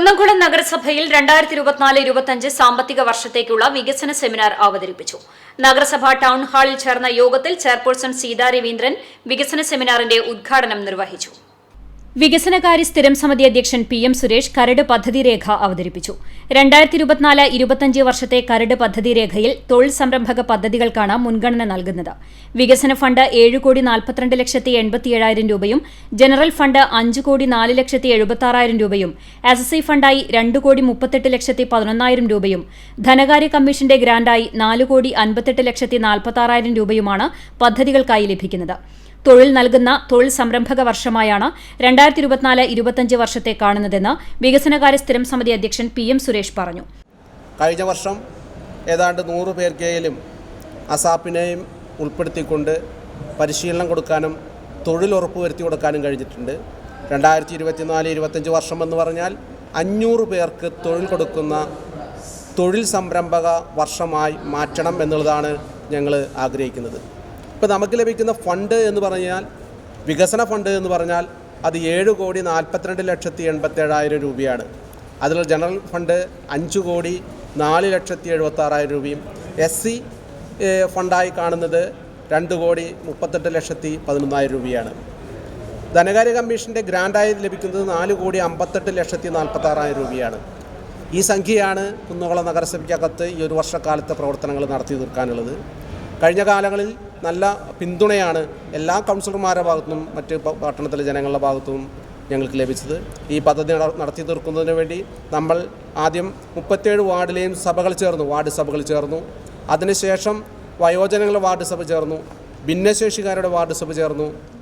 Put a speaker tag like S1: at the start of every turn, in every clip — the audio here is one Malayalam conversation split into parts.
S1: കുന്നംകുളം നഗരസഭയിൽ രണ്ടായിരത്തി ഇരുപത്തിനാല് ഇരുപത്തിയഞ്ച് സാമ്പത്തിക വർഷത്തേക്കുള്ള വികസന സെമിനാർ അവതരിപ്പിച്ചു. നഗരസഭ ടൗൺ ഹാളിൽ ചേർന്ന യോഗത്തിൽ ചെയർപേഴ്സൺ സീതാ രവീന്ദ്രൻ വികസന സെമിനാറിന്റെ ഉദ്ഘാടനം നിർവഹിച്ചു. വികസനകാര്യ സ്ഥിരം സമിതി അധ്യക്ഷൻ പി എം സുരേഷ് കരട് പദ്ധതി രേഖ അവതരിപ്പിച്ചു. രണ്ടായിരത്തി ഇരുപത്തിനാല് ഇരുപത്തിയഞ്ച് വർഷത്തെ കരട് പദ്ധതി രേഖയിൽ തൊഴിൽ സംരംഭക പദ്ധതികൾക്കാണ് മുൻഗണന നൽകുന്നത്. വികസന ഫണ്ട് ഏഴ് കോടി നാൽപ്പത്തിരണ്ട് ലക്ഷത്തി എൺപത്തിയേഴായിരം രൂപയും ജനറൽ ഫണ്ട് അഞ്ച് കോടി നാല് ലക്ഷത്തി എഴുപത്തി രൂപയും എസ് എസ് ഐ ഫണ്ടായി രണ്ട് കോടി മുപ്പത്തെട്ട് ലക്ഷത്തി പതിനൊന്നായിരം രൂപയും ധനകാര്യ കമ്മീഷന്റെ ഗ്രാന്റായി നാല് കോടി അൻപത്തെട്ട് ലക്ഷത്തി നാൽപ്പത്തി രൂപയുമാണ് പദ്ധതികൾക്കായി ലഭിക്കുന്നത്. തൊഴിൽ നൽകുന്ന തൊഴിൽ സംരംഭക വർഷമായാണ് രണ്ടായിരത്തി ഇരുപത്തിനാല് ഇരുപത്തിയഞ്ച് വർഷത്തെ കാണുന്നതെന്ന് വികസനകാര്യ സ്ഥിരം സമിതി അധ്യക്ഷൻ പി എം സുരേഷ് പറഞ്ഞു.
S2: കഴിഞ്ഞ വർഷം ഏതാണ്ട് നൂറ് പേർക്കെങ്കിലും അസാപ്പിനെയും ഉൾപ്പെടുത്തിക്കൊണ്ട് പരിശീലനം കൊടുക്കാനും തൊഴിലുറപ്പ് വരുത്തി കൊടുക്കാനും കഴിഞ്ഞിട്ടുണ്ട്. രണ്ടായിരത്തി ഇരുപത്തിനാല് ഇരുപത്തഞ്ച് വർഷം എന്ന് പറഞ്ഞാൽ അഞ്ഞൂറ് പേർക്ക് തൊഴിൽ കൊടുക്കുന്ന തൊഴിൽ സംരംഭക വർഷമായി മാറ്റണം എന്നുള്ളതാണ് ഞങ്ങൾ ആഗ്രഹിക്കുന്നത്. ഇപ്പോൾ നമുക്ക് ലഭിക്കുന്ന ഫണ്ട് എന്ന് പറഞ്ഞാൽ വികസന ഫണ്ട് എന്ന് പറഞ്ഞാൽ അത് ഏഴ് കോടി നാൽപ്പത്തിരണ്ട് ലക്ഷത്തി എൺപത്തേഴായിരം രൂപയാണ്. അതിൽ ജനറൽ ഫണ്ട് അഞ്ച് കോടി നാല് ലക്ഷത്തി എഴുപത്താറായിരം രൂപയും എസ് സി ഫണ്ടായി കാണുന്നത് രണ്ട് കോടി മുപ്പത്തെട്ട് ലക്ഷത്തി പതിനൊന്നായിരം രൂപയാണ്. ധനകാര്യ കമ്മീഷന്റെ ഗ്രാൻഡായി ലഭിക്കുന്നത് നാല് കോടി അമ്പത്തെട്ട് ലക്ഷത്തി നാൽപ്പത്താറായിരം രൂപയാണ്. ഈ സംഖ്യയാണ് കുന്നുകുളം നഗരസഭയ്ക്കകത്ത് ഈ ഒരു വർഷക്കാലത്തെ പ്രവർത്തനങ്ങൾ നടത്തി തീർക്കാനുള്ളത്. കഴിഞ്ഞ കാലങ്ങളിൽ നല്ല പിന്തുണയാണ് എല്ലാ കൗൺസിലർമാരുടെ ഭാഗത്തുനിന്നും മറ്റ് പട്ടണത്തിലെ ജനങ്ങളുടെ ഭാഗത്തുനിന്നും ഞങ്ങൾക്ക് ലഭിച്ചത്. ഈ പദ്ധതി നട- നടത്തി തീർക്കുന്നതിന് വേണ്ടി നമ്മൾ ആദ്യം മുപ്പത്തേഴ് വാർഡിലെയും സഭകൾ ചേർന്നു വാർഡ് സഭകൾ ചേർന്നു. അതിനുശേഷം വയോജനങ്ങളുടെ വാർഡ് സഭ ചേർന്നു. ഭിന്നശേഷിക്കാരുടെ വാർഡ് സഭ ചേർന്നു.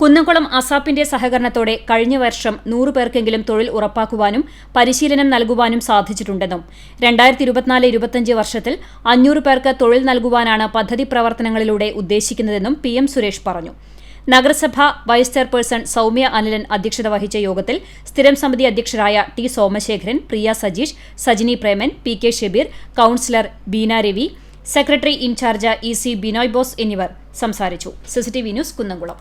S1: കുന്നംകുളം അസാപ്പിന്റെ സഹകരണത്തോടെ കഴിഞ്ഞ വർഷം നൂറു പേർക്കെങ്കിലും തൊഴിൽ ഉറപ്പാക്കുവാനും പരിശീലനം നൽകുവാനും സാധിച്ചിട്ടുണ്ടെന്നും രണ്ടായിരത്തി ഇരുപത്തിനാല് ഇരുപത്തിയഞ്ച് വർഷത്തിൽ അഞ്ഞൂറ് പേർക്ക് തൊഴിൽ നൽകുവാനാണ് പദ്ധതി പ്രവർത്തനങ്ങളിലൂടെ ഉദ്ദേശിക്കുന്നതെന്നും പി എം സുരേഷ് പറഞ്ഞു. നഗരസഭ വൈസ് ചെയർപേഴ്സൺ സൌമ്യ അനിലൻ അധ്യക്ഷത വഹിച്ച യോഗത്തിൽ സ്ഥിരം സമിതി അധ്യക്ഷരായ T Somasekharan Priya Sajeesh Sajini Preman P K Shebeer councillor Beena Ravi secretary in charge E C Binoy Bose എന്നിവർ സംസാരിച്ചു. CCTV news Kunnamkulam.